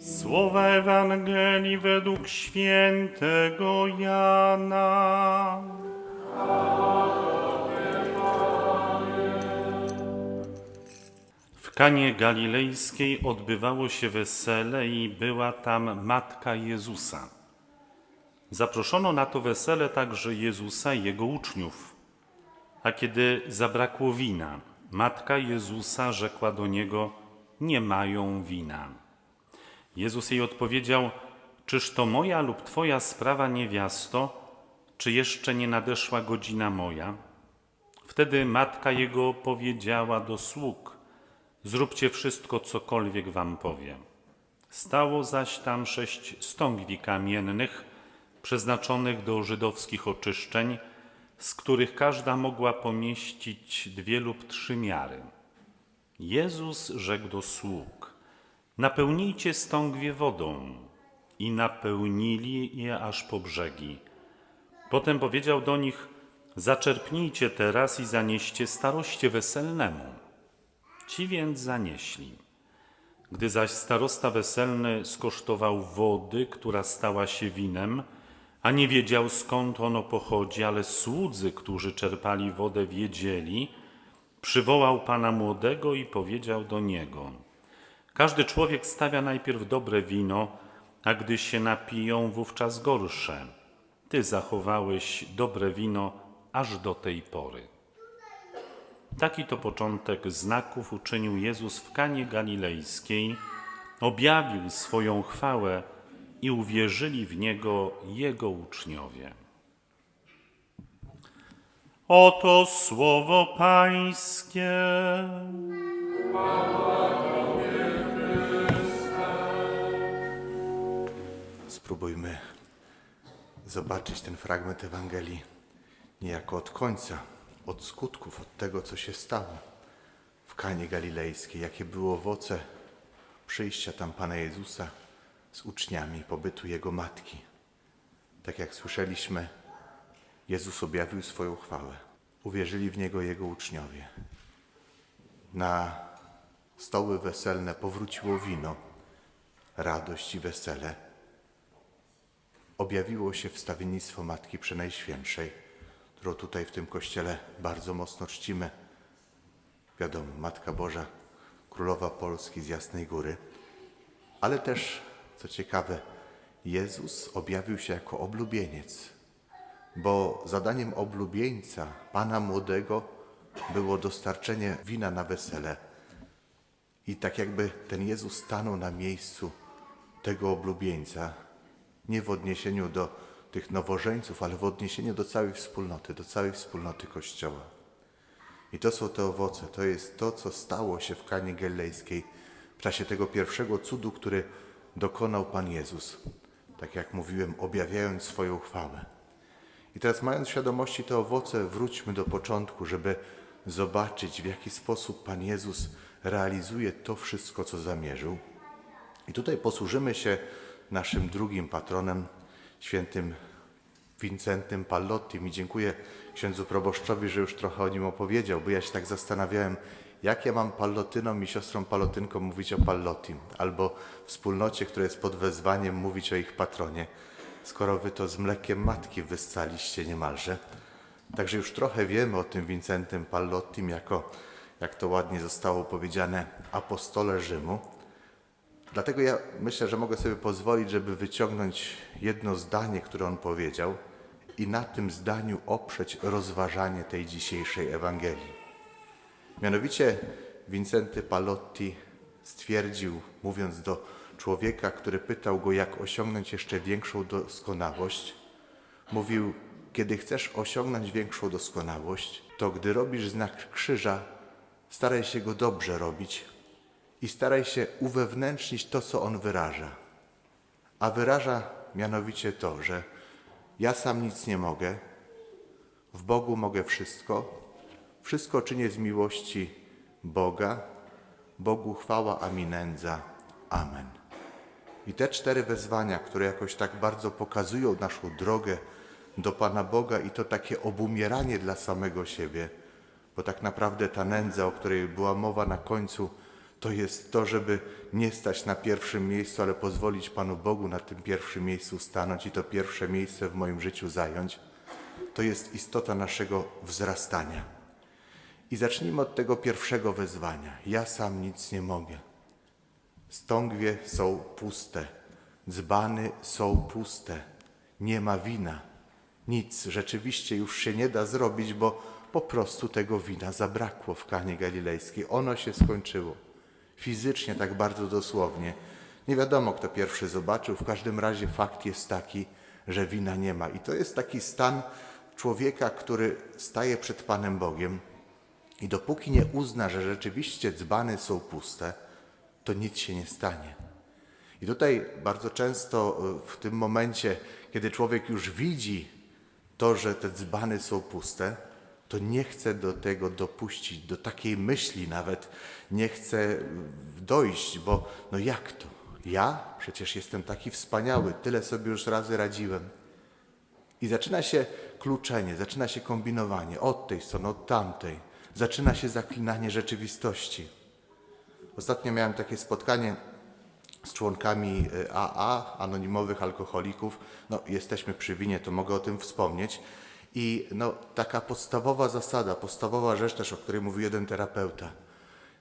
Słowa Ewangelii według świętego Jana. W Kanie Galilejskiej odbywało się wesele i była tam matka Jezusa. Zaproszono na to wesele także Jezusa i jego uczniów. A kiedy zabrakło wina, matka Jezusa rzekła do niego: Nie mają wina. Jezus jej odpowiedział: Czyż to moja lub twoja sprawa, niewiasto? Czy jeszcze nie nadeszła godzina moja? Wtedy matka jego powiedziała do sług: Zróbcie wszystko, cokolwiek wam powie. Stało zaś tam sześć stągwi kamiennych, przeznaczonych do żydowskich oczyszczeń, z których każda mogła pomieścić dwie lub trzy miary. Jezus rzekł do sług: Napełnijcie stągwie wodą. I napełnili je aż po brzegi. Potem powiedział do nich: Zaczerpnijcie teraz i zanieście staroście weselnemu. Ci więc zanieśli. Gdy zaś starosta weselny skosztował wody, która stała się winem, a nie wiedział skąd ono pochodzi, ale słudzy, którzy czerpali wodę, wiedzieli, przywołał pana młodego i powiedział do niego: Każdy człowiek stawia najpierw dobre wino, a gdy się napiją, wówczas gorsze. Ty zachowałeś dobre wino aż do tej pory. Taki to początek znaków uczynił Jezus w Kanie Galilejskiej, objawił swoją chwałę i uwierzyli w Niego Jego uczniowie. Oto słowo Pańskie. Spróbujmy zobaczyć ten fragment Ewangelii niejako od końca, od skutków, od tego, co się stało w Kanie Galilejskiej, jakie było owoce przyjścia tam Pana Jezusa z uczniami, pobytu Jego matki. Tak jak słyszeliśmy, Jezus objawił swoją chwałę. Uwierzyli w Niego Jego uczniowie. Na stoły weselne powróciło wino, radość i wesele objawiło się wstawiennictwo Matki Przenajświętszej, którą tutaj w tym kościele bardzo mocno czcimy. Wiadomo, Matka Boża, Królowa Polski z Jasnej Góry. Ale też, co ciekawe, Jezus objawił się jako oblubieniec, bo zadaniem oblubieńca, Pana Młodego, było dostarczenie wina na wesele. I tak jakby ten Jezus stanął na miejscu tego oblubieńca, nie w odniesieniu do tych nowożeńców, ale w odniesieniu do całej wspólnoty, do całej wspólnoty Kościoła. I to są te owoce, to jest to, co stało się w Kanie Galilejskiej w czasie tego pierwszego cudu, który dokonał Pan Jezus. Tak jak mówiłem, objawiając swoją chwałę. I teraz mając świadomości te owoce, wróćmy do początku, żeby zobaczyć, w jaki sposób Pan Jezus realizuje to wszystko, co zamierzył. I tutaj posłużymy się naszym drugim patronem, świętym Wincentym Pallottim. I dziękuję księdzu proboszczowi, że już trochę o nim opowiedział, bo ja się tak zastanawiałem, jak ja mam pallotynom i siostrą pallotynkom mówić o Pallottim, albo wspólnocie, która jest pod wezwaniem, mówić o ich patronie, skoro wy to z mlekiem matki wyssaliście niemalże. Także już trochę wiemy o tym Wincentym Pallottim, jako, jak to ładnie zostało powiedziane, apostole Rzymu. Dlatego ja myślę, że mogę sobie pozwolić, żeby wyciągnąć jedno zdanie, które on powiedział i na tym zdaniu oprzeć rozważanie tej dzisiejszej Ewangelii. Mianowicie Wincenty Palotti stwierdził, mówiąc do człowieka, który pytał go, jak osiągnąć jeszcze większą doskonałość, mówił, kiedy chcesz osiągnąć większą doskonałość, to gdy robisz znak krzyża, staraj się go dobrze robić, i staraj się uwewnętrznić to, co on wyraża. A wyraża mianowicie to, że ja sam nic nie mogę, w Bogu mogę wszystko, wszystko czynię z miłości Boga, Bogu chwała, a mi nędza. Amen. I te cztery wezwania, które jakoś tak bardzo pokazują naszą drogę do Pana Boga i to takie obumieranie dla samego siebie, bo tak naprawdę ta nędza, o której była mowa na końcu To jest to, żeby nie stać na pierwszym miejscu, ale pozwolić Panu Bogu na tym pierwszym miejscu stanąć i to pierwsze miejsce w moim życiu zająć. To jest istota naszego wzrastania. I zacznijmy od tego pierwszego wezwania. Ja sam nic nie mogę. Stągwie są puste, dzbany są puste, nie ma wina. Nic rzeczywiście już się nie da zrobić, bo po prostu tego wina zabrakło w Kanie Galilejskiej. Ono się skończyło. Fizycznie, tak bardzo dosłownie. Nie wiadomo, kto pierwszy zobaczył. W każdym razie fakt jest taki, że wina nie ma. I to jest taki stan człowieka, który staje przed Panem Bogiem i dopóki nie uzna, że rzeczywiście dzbany są puste, to nic się nie stanie. I tutaj bardzo często y, w tym momencie, kiedy człowiek już widzi to, że te dzbany są puste, to nie chce do tego dopuścić, do takiej myśli nawet nie chce y, dojść, bo no jak to? Ja przecież jestem taki wspaniały, tyle sobie już razy radziłem. I zaczyna się kluczenie, zaczyna się kombinowanie od tej strony, od tamtej. Zaczyna się zaklinanie rzeczywistości. Ostatnio miałem takie spotkanie z członkami AA, anonimowych alkoholików. No, jesteśmy przy winie, to mogę o tym wspomnieć. I no, taka podstawowa zasada, podstawowa rzecz też, o której mówił jeden terapeuta.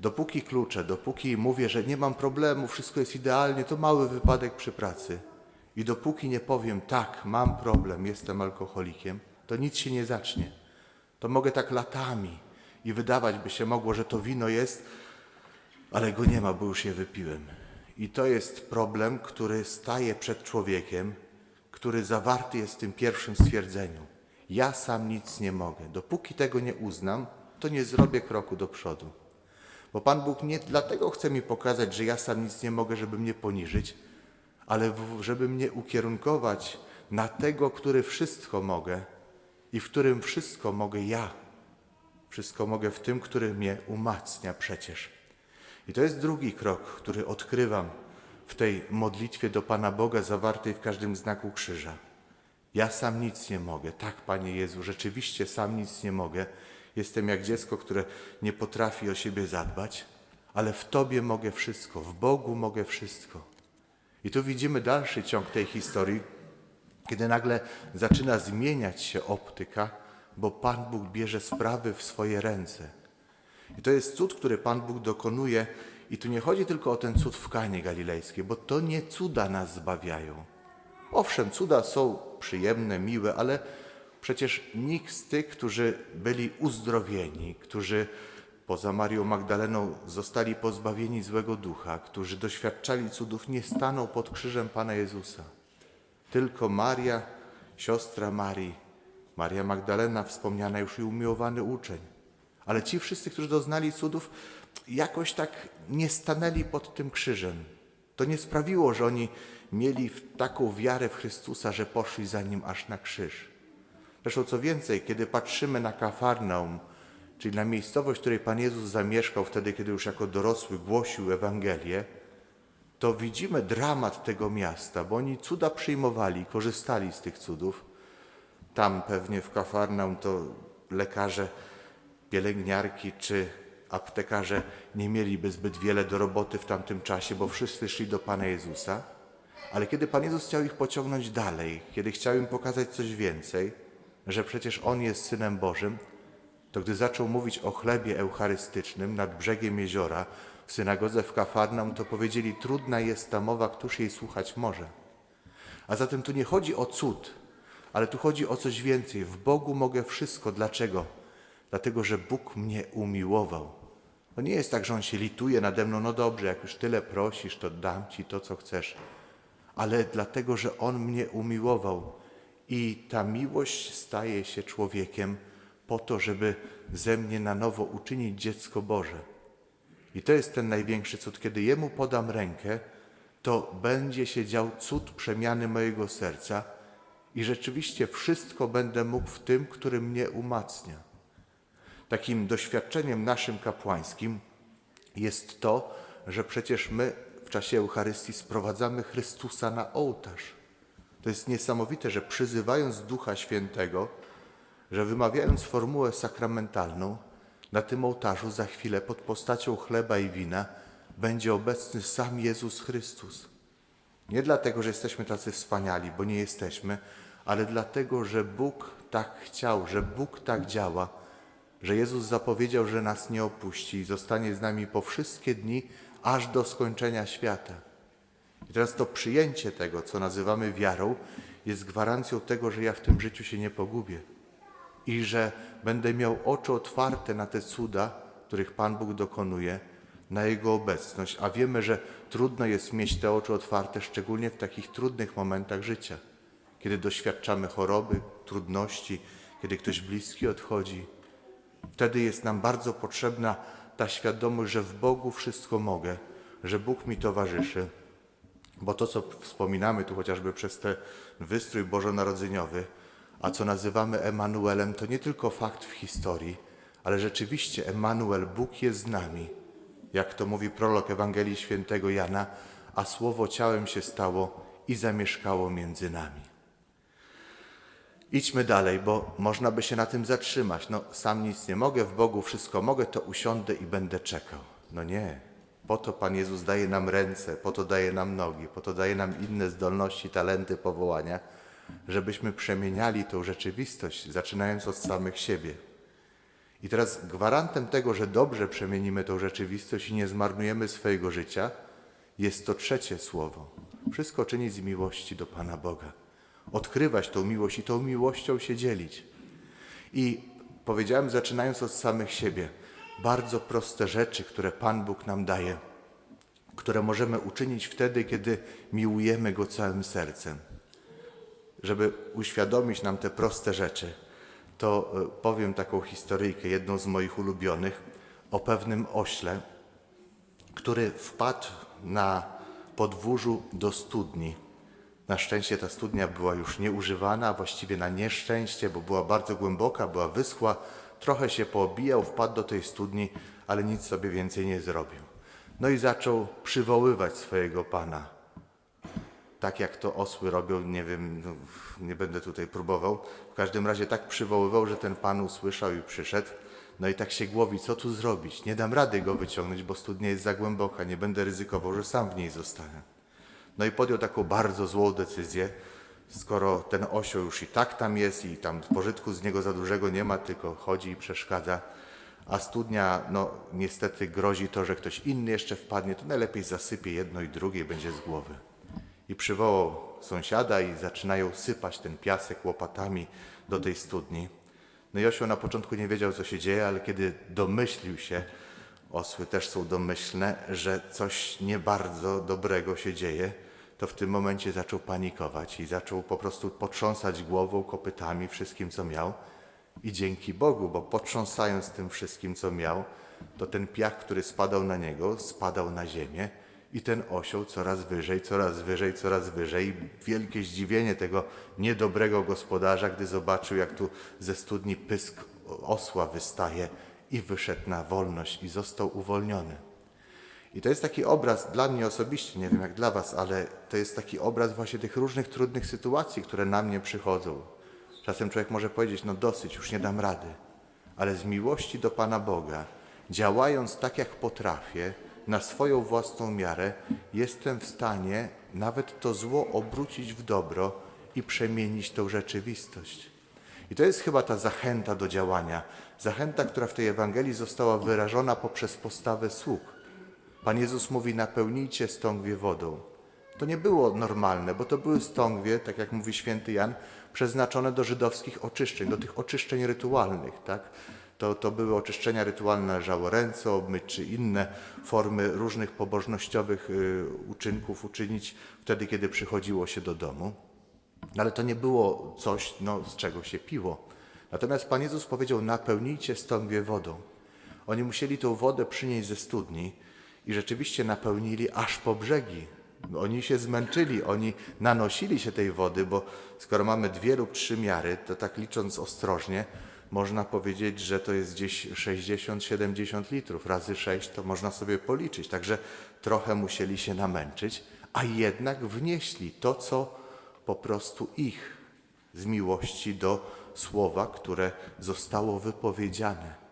Dopóki kluczę, dopóki mówię, że nie mam problemu, wszystko jest idealnie, to mały wypadek przy pracy. I dopóki nie powiem, tak, mam problem, jestem alkoholikiem, to nic się nie zacznie. To mogę tak latami i wydawać by się mogło, że to wino jest, ale go nie ma, bo już je wypiłem. I to jest problem, który staje przed człowiekiem, który zawarty jest w tym pierwszym stwierdzeniu. Ja sam nic nie mogę. Dopóki tego nie uznam, to nie zrobię kroku do przodu. Bo Pan Bóg nie dlatego chce mi pokazać, że ja sam nic nie mogę, żeby mnie poniżyć, ale żeby mnie ukierunkować na tego, który wszystko mogę i w którym wszystko mogę ja. Wszystko mogę w tym, który mnie umacnia przecież. I to jest drugi krok, który odkrywam w tej modlitwie do Pana Boga zawartej w każdym znaku krzyża. Ja sam nic nie mogę. Tak, Panie Jezu, rzeczywiście sam nic nie mogę. Jestem jak dziecko, które nie potrafi o siebie zadbać, ale w Tobie mogę wszystko, w Bogu mogę wszystko. I tu widzimy dalszy ciąg tej historii, kiedy nagle zaczyna zmieniać się optyka, bo Pan Bóg bierze sprawy w swoje ręce. I to jest cud, który Pan Bóg dokonuje. I tu nie chodzi tylko o ten cud w Kanie Galilejskiej, bo to nie cuda nas zbawiają. Owszem, cuda są przyjemne, miłe, ale przecież nikt z tych, którzy byli uzdrowieni, którzy poza Marią Magdaleną zostali pozbawieni złego ducha, którzy doświadczali cudów, nie stanął pod krzyżem Pana Jezusa. Tylko Maria, siostra Marii, Maria Magdalena, wspomniana już i umiłowany uczeń. Ale ci wszyscy, którzy doznali cudów, jakoś tak nie stanęli pod tym krzyżem. To nie sprawiło, że oni mieli taką wiarę w Chrystusa, że poszli za nim aż na krzyż. Zresztą co więcej, kiedy patrzymy na Kafarnaum, czyli na miejscowość, w której Pan Jezus zamieszkał wtedy, kiedy już jako dorosły głosił Ewangelię, to widzimy dramat tego miasta, bo oni cuda przyjmowali, korzystali z tych cudów. Tam pewnie w Kafarnaum to lekarze, pielęgniarki czy aptekarze nie mieliby zbyt wiele do roboty w tamtym czasie, bo wszyscy szli do Pana Jezusa. Ale kiedy Pan Jezus chciał ich pociągnąć dalej, kiedy chciał im pokazać coś więcej, że przecież On jest Synem Bożym, to gdy zaczął mówić o chlebie eucharystycznym nad brzegiem jeziora w synagodze w Kafarnaum, to powiedzieli, trudna jest ta mowa, któż jej słuchać może. A zatem tu nie chodzi o cud, ale tu chodzi o coś więcej. W Bogu mogę wszystko. Dlaczego? Dlatego, że Bóg mnie umiłował. To nie jest tak, że On się lituje nade mną, no dobrze, jak już tyle prosisz, to dam Ci to, co chcesz. Ale dlatego, że On mnie umiłował. I ta miłość staje się człowiekiem po to, żeby ze mnie na nowo uczynić dziecko Boże. I to jest ten największy cud. Kiedy Jemu podam rękę, to będzie się dział cud przemiany mojego serca i rzeczywiście wszystko będę mógł w tym, który mnie umacnia. Takim doświadczeniem naszym kapłańskim jest to, że przecież my czasie Eucharystii sprowadzamy Chrystusa na ołtarz. To jest niesamowite, że przyzywając Ducha Świętego, że wymawiając formułę sakramentalną, na tym ołtarzu za chwilę pod postacią chleba i wina będzie obecny sam Jezus Chrystus. Nie dlatego, że jesteśmy tacy wspaniali, bo nie jesteśmy, ale dlatego, że Bóg tak chciał, że Bóg tak działa, że Jezus zapowiedział, że nas nie opuści i zostanie z nami po wszystkie dni, aż do skończenia świata. I teraz to przyjęcie tego, co nazywamy wiarą, jest gwarancją tego, że ja w tym życiu się nie pogubię i że będę miał oczy otwarte na te cuda, których Pan Bóg dokonuje, na Jego obecność. A wiemy, że trudno jest mieć te oczy otwarte, szczególnie w takich trudnych momentach życia, kiedy doświadczamy choroby, trudności, kiedy ktoś bliski odchodzi. Wtedy jest nam bardzo potrzebna ta świadomość, że w Bogu wszystko mogę, że Bóg mi towarzyszy. Bo to, co wspominamy tu chociażby przez ten wystrój bożonarodzeniowy, a co nazywamy Emanuelem, to nie tylko fakt w historii, ale rzeczywiście Emanuel, Bóg jest z nami. Jak to mówi prolog Ewangelii Świętego Jana, a słowo ciałem się stało i zamieszkało między nami. Idźmy dalej, bo można by się na tym zatrzymać. No, sam nic nie mogę, w Bogu wszystko mogę, to usiądę i będę czekał. No nie. Po to Pan Jezus daje nam ręce, po to daje nam nogi, po to daje nam inne zdolności, talenty, powołania, żebyśmy przemieniali tą rzeczywistość, zaczynając od samych siebie. I teraz gwarantem tego, że dobrze przemienimy tą rzeczywistość i nie zmarnujemy swojego życia, jest to trzecie słowo. Wszystko czynić z miłości do Pana Boga. Odkrywać tą miłość i tą miłością się dzielić. I powiedziałem, zaczynając od samych siebie, bardzo proste rzeczy, które Pan Bóg nam daje, które możemy uczynić wtedy, kiedy miłujemy Go całym sercem. Żeby uświadomić nam te proste rzeczy, to e, powiem taką historyjkę, jedną z moich ulubionych, o pewnym ośle, który wpadł na podwórzu do studni. Na szczęście ta studnia była już nieużywana, a właściwie na nieszczęście, bo była bardzo głęboka, była wyschła, trochę się poobijał, wpadł do tej studni, ale nic sobie więcej nie zrobił. No i zaczął przywoływać swojego pana. Tak jak to osły robią, nie wiem, no, nie będę tutaj próbował. W każdym razie tak przywoływał, że ten pan usłyszał i przyszedł. No i tak się głowi, co tu zrobić? Nie dam rady go wyciągnąć, bo studnia jest za głęboka, nie będę ryzykował, że sam w niej zostanę. No i podjął taką bardzo złą decyzję, skoro ten osioł już i tak tam jest i tam pożytku z niego za dużego nie ma, tylko chodzi i przeszkadza, a studnia, no niestety grozi to, że ktoś inny jeszcze wpadnie, to najlepiej zasypie jedno i drugie będzie z głowy. I przywołał sąsiada i zaczynają sypać ten piasek łopatami do tej studni. No i osioł na początku nie wiedział, co się dzieje, ale kiedy domyślił się, osły też są domyślne, że coś nie bardzo dobrego się dzieje, to w tym momencie zaczął panikować i zaczął po prostu potrząsać głową, kopytami, wszystkim, co miał. I dzięki Bogu, bo potrząsając tym wszystkim, co miał, to ten piach, który spadał na niego, spadał na ziemię i ten osioł coraz wyżej, coraz wyżej, coraz wyżej. Wielkie zdziwienie tego niedobrego gospodarza, gdy zobaczył, jak tu ze studni pysk osła wystaje i wyszedł na wolność i został uwolniony. I to jest taki obraz dla mnie osobiście, nie wiem jak dla Was, ale to jest taki obraz właśnie tych różnych trudnych sytuacji, które na mnie przychodzą. Czasem człowiek może powiedzieć, no dosyć, już nie dam rady, ale z miłości do Pana Boga, działając tak jak potrafię, na swoją własną miarę, jestem w stanie nawet to zło obrócić w dobro i przemienić tą rzeczywistość. I to jest chyba ta zachęta do działania. Zachęta, która w tej Ewangelii została wyrażona poprzez postawę sług. Pan Jezus mówi: napełnijcie stągwie wodą. To nie było normalne, bo to były stągwie, tak jak mówi święty Jan, przeznaczone do żydowskich oczyszczeń, do tych oczyszczeń rytualnych. Tak? To, to były oczyszczenia rytualne, należało ręce obmyć, czy inne formy różnych pobożnościowych y, uczynków uczynić wtedy, kiedy przychodziło się do domu. No, ale to nie było coś, no, z czego się piło. Natomiast Pan Jezus powiedział: napełnijcie stągwie wodą. Oni musieli tą wodę przynieść ze studni i rzeczywiście napełnili aż po brzegi. Oni się zmęczyli, oni nanosili się tej wody, bo skoro mamy dwie lub trzy miary, to tak licząc ostrożnie, można powiedzieć, że to jest gdzieś 60-70 litrów. Razy 6 to można sobie policzyć. Także trochę musieli się namęczyć, a jednak wnieśli to, co po prostu ich z miłości do słowa, które zostało wypowiedziane.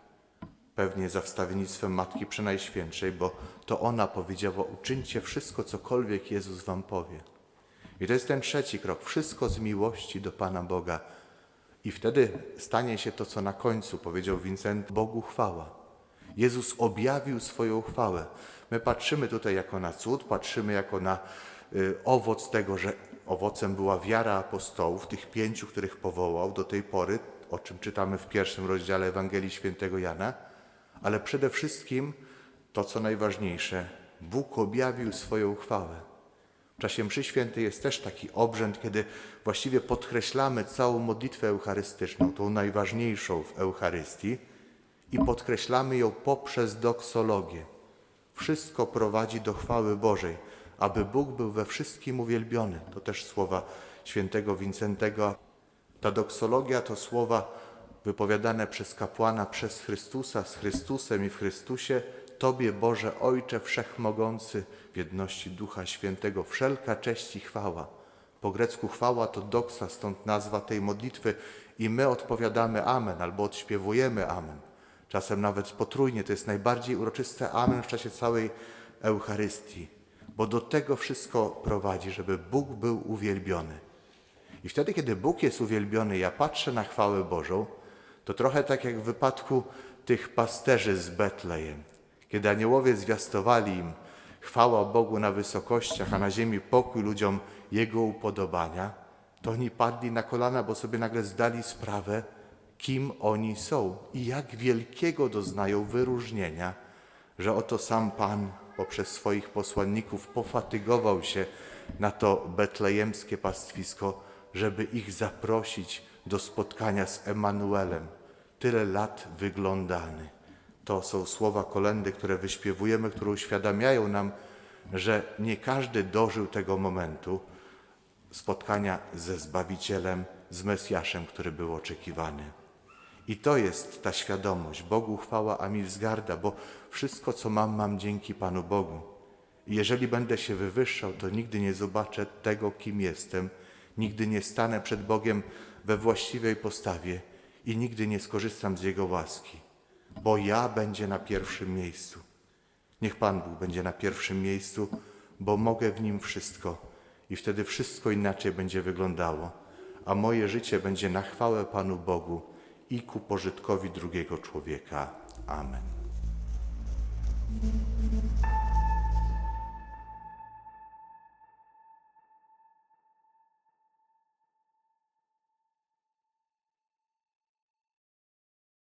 pewnie za wstawiennictwem Matki Przenajświętszej, bo to ona powiedziała: Uczyńcie wszystko, cokolwiek Jezus wam powie. I to jest ten trzeci krok. Wszystko z miłości do Pana Boga. I wtedy stanie się to, co na końcu powiedział Wincent: Bogu chwała. Jezus objawił swoją chwałę. My patrzymy tutaj jako na cud, patrzymy jako na y, owoc tego, że owocem była wiara apostołów, tych pięciu, których powołał do tej pory, o czym czytamy w pierwszym rozdziale Ewangelii Świętego Jana, ale przede wszystkim to, co najważniejsze, Bóg objawił swoją chwałę. W czasie mszy świętej jest też taki obrzęd, kiedy właściwie podkreślamy całą modlitwę eucharystyczną, tą najważniejszą w Eucharystii i podkreślamy ją poprzez doksologię. Wszystko prowadzi do chwały Bożej, aby Bóg był we wszystkim uwielbiony. To też słowa świętego Wincentego. Ta doksologia to słowa wypowiadane przez kapłana przez Chrystusa, z Chrystusem i w Chrystusie. Tobie, Boże Ojcze Wszechmogący, w jedności Ducha Świętego, wszelka cześć i chwała. Po grecku chwała to doksa, stąd nazwa tej modlitwy i my odpowiadamy Amen albo odśpiewujemy Amen. Czasem nawet potrójnie, to jest najbardziej uroczyste Amen w czasie całej Eucharystii, bo do tego wszystko prowadzi, żeby Bóg był uwielbiony. I wtedy, kiedy Bóg jest uwielbiony, ja patrzę na chwałę Bożą, to trochę tak jak w wypadku tych pasterzy z Betlejem, kiedy aniołowie zwiastowali im chwała Bogu na wysokościach, a na ziemi pokój ludziom Jego upodobania, to oni padli na kolana, bo sobie nagle zdali sprawę, kim oni są i jak wielkiego doznają wyróżnienia, że oto sam Pan poprzez swoich posłanników pofatygował się na to betlejemskie pastwisko, żeby ich zaprosić do spotkania z Emanuelem, tyle lat wyglądany. To są słowa kolendy, które wyśpiewujemy, które uświadamiają nam, że nie każdy dożył tego momentu spotkania ze Zbawicielem, z Mesjaszem, który był oczekiwany. I to jest ta świadomość. Bogu chwała, a mi wzgarda, bo wszystko, co mam, mam dzięki Panu Bogu. I jeżeli będę się wywyższał, to nigdy nie zobaczę tego, kim jestem, nigdy nie stanę przed Bogiem we właściwej postawie i nigdy nie skorzystam z Jego łaski, bo ja będzie na pierwszym miejscu. Niech Pan Bóg będzie na pierwszym miejscu, bo mogę w Nim wszystko i wtedy wszystko inaczej będzie wyglądało, a moje życie będzie na chwałę Panu Bogu i ku pożytkowi drugiego człowieka. Amen.